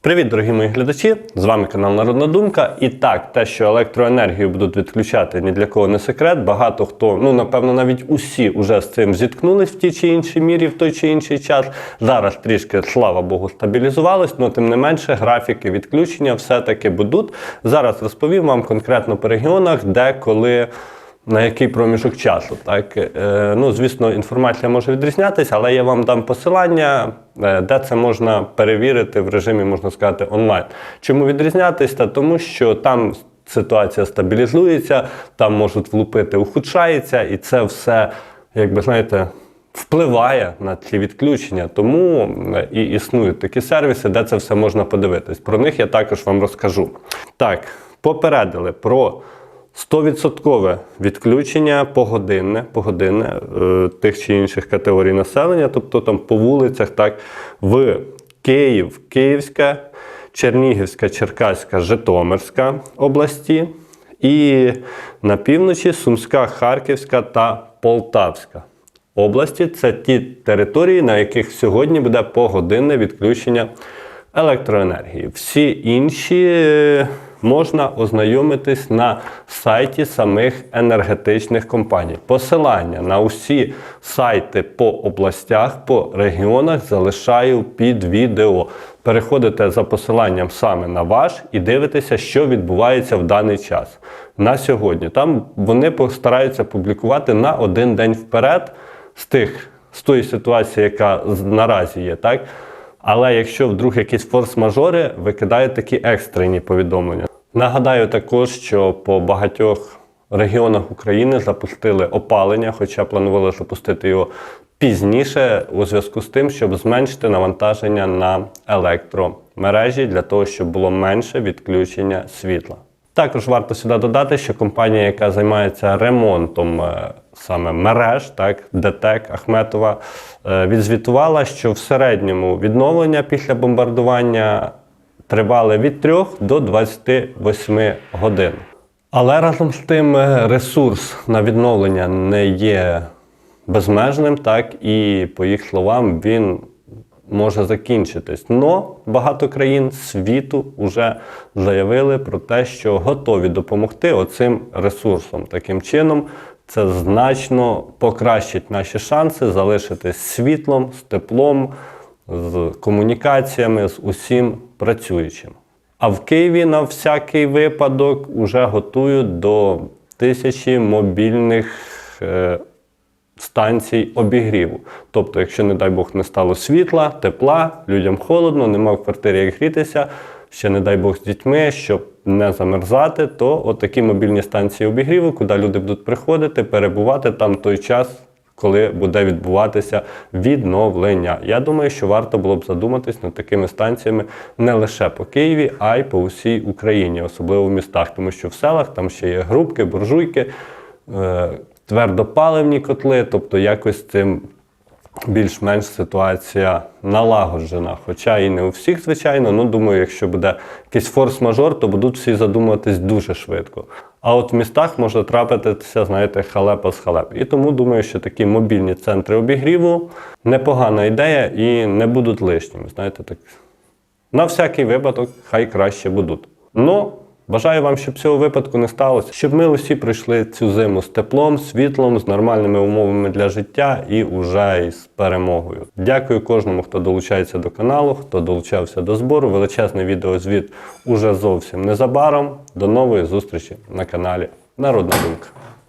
Привіт, дорогі мої глядачі! З вами канал Народна Думка. І так, те, що електроенергію будуть відключати, ні для кого не секрет. Багато хто, ну напевно, навіть усі вже з цим зіткнулись в тій чи іншій мірі в той чи інший час. Зараз трішки, слава Богу, стабілізувалось, але тим не менше графіки відключення все-таки будуть. Зараз розповім вам конкретно по регіонах, де коли. На який проміжок часу, так е, ну звісно, інформація може відрізнятися, але я вам дам посилання, е, де це можна перевірити в режимі, можна сказати, онлайн. Чому відрізнятися? Тому що там ситуація стабілізується, там можуть влупити, ухудшається, і це все, якби знаєте. Впливає на ці відключення, тому е, і існують такі сервіси, де це все можна подивитись. Про них я також вам розкажу. Так, попередили про 100% відключення погодинне, погодинне е, тих чи інших категорій населення, тобто там по вулицях, так, в Київ, Київська, Чернігівська, Черкаська, Житомирська області, і на півночі Сумська, Харківська та Полтавська області. Це ті території, на яких сьогодні буде погодинне відключення електроенергії. Всі інші е, можна ознайомитись на сайті самих енергетичних компаній. Посилання на усі сайти по областях, по регіонах залишаю під відео. Переходите за посиланням саме на ваш і дивитеся, що відбувається в даний час. На сьогодні. Там вони постараються публікувати на один день вперед з тих з тої ситуації, яка наразі є, так? Але якщо вдруг якісь форс-мажори, викидають такі екстрені повідомлення. Нагадаю також, що по багатьох регіонах України запустили опалення, хоча планували запустити його пізніше, у зв'язку з тим, щоб зменшити навантаження на електромережі для того, щоб було менше відключення світла. Також варто сюди додати, що компанія, яка займається ремонтом е, саме мереж, так, ДТЕК Ахметова, е, відзвітувала, що в середньому відновлення після бомбардування тривали від 3 до 28 годин. Але разом з тим е, ресурс на відновлення не є безмежним, так і по їх словам він може закінчитись. Но багато країн світу вже заявили про те, що готові допомогти оцим ресурсом. Таким чином, це значно покращить наші шанси залишитись світлом, з теплом, з комунікаціями, з усім працюючим. А в Києві на всякий випадок вже готують до тисячі мобільних е, станцій обігріву. Тобто, якщо, не дай Бог, не стало світла, тепла, людям холодно, нема в квартирі як грітися, ще не дай Бог з дітьми, щоб не замерзати, то отакі мобільні станції обігріву, куди люди будуть приходити, перебувати там той час. Коли буде відбуватися відновлення, я думаю, що варто було б задуматись над такими станціями не лише по Києві, а й по всій Україні, особливо в містах, тому що в селах там ще є грубки, буржуйки, е, твердопаливні котли, тобто якось цим більш-менш ситуація налагоджена. Хоча і не у всіх, звичайно, ну думаю, якщо буде якийсь форс-мажор, то будуть всі задумуватись дуже швидко. А от в містах може трапитися, знаєте, халепа з халеп. І тому думаю, що такі мобільні центри обігріву непогана ідея і не будуть лишніми. Знаєте, так на всякий випадок хай краще будуть. Ну, бажаю вам, щоб цього випадку не сталося, щоб ми усі пройшли цю зиму з теплом, світлом, з нормальними умовами для життя і уже із перемогою. Дякую кожному, хто долучається до каналу, хто долучався до збору. Величезний відеозвіт уже зовсім незабаром. До нової зустрічі на каналі Народна Думка.